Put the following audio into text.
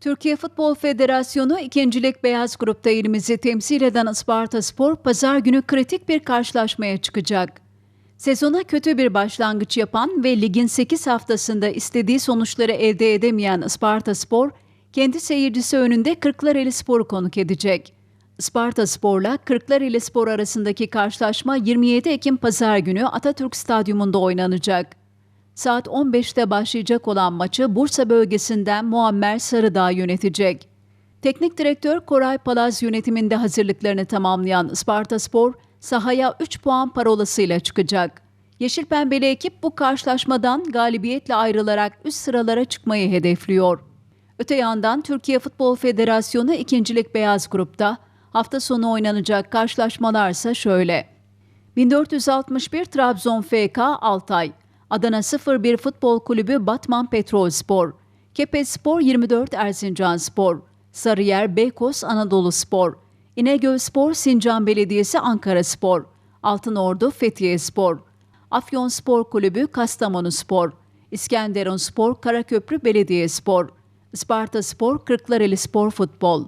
Türkiye Futbol Federasyonu 2. Lig Beyaz Grup'ta ilimizi temsil eden Isparta Spor, pazar günü kritik bir karşılaşmaya çıkacak. Sezona kötü bir başlangıç yapan ve ligin 8 haftasında istediği sonuçları elde edemeyen Isparta Spor, kendi seyircisi önünde Kırklareli Spor'u konuk edecek. Isparta Spor'la Kırklareli Spor arasındaki karşılaşma 27 Ekim Pazar günü Atatürk Stadyumunda oynanacak. Saat 15'te başlayacak olan maçı Bursa bölgesinden Muammer Sarıdağ yönetecek. Teknik direktör Koray Palaz yönetiminde hazırlıklarını tamamlayan Isparta Spor, sahaya 3 puan parolasıyla çıkacak. Yeşil Pembeli ekip bu karşılaşmadan galibiyetle ayrılarak üst sıralara çıkmayı hedefliyor. Öte yandan Türkiye Futbol Federasyonu 2. Lig Beyaz Grup'ta hafta sonu oynanacak karşılaşmalarsa şöyle. 1461 Trabzon FK Altay, Adana 01 Futbol Kulübü Batman Petrol Spor, Kepez Spor 24 Erzincan Spor, Sarıyer Beykoz Anadolu Spor, İnegöl Spor Sincan Belediyesi Ankara Spor, Altınordu Fethiye Spor, Afyon Spor Kulübü Kastamonu Spor, İskenderun Spor Karaköprü Belediye Spor, Isparta Spor Kırklareli Spor Futbol.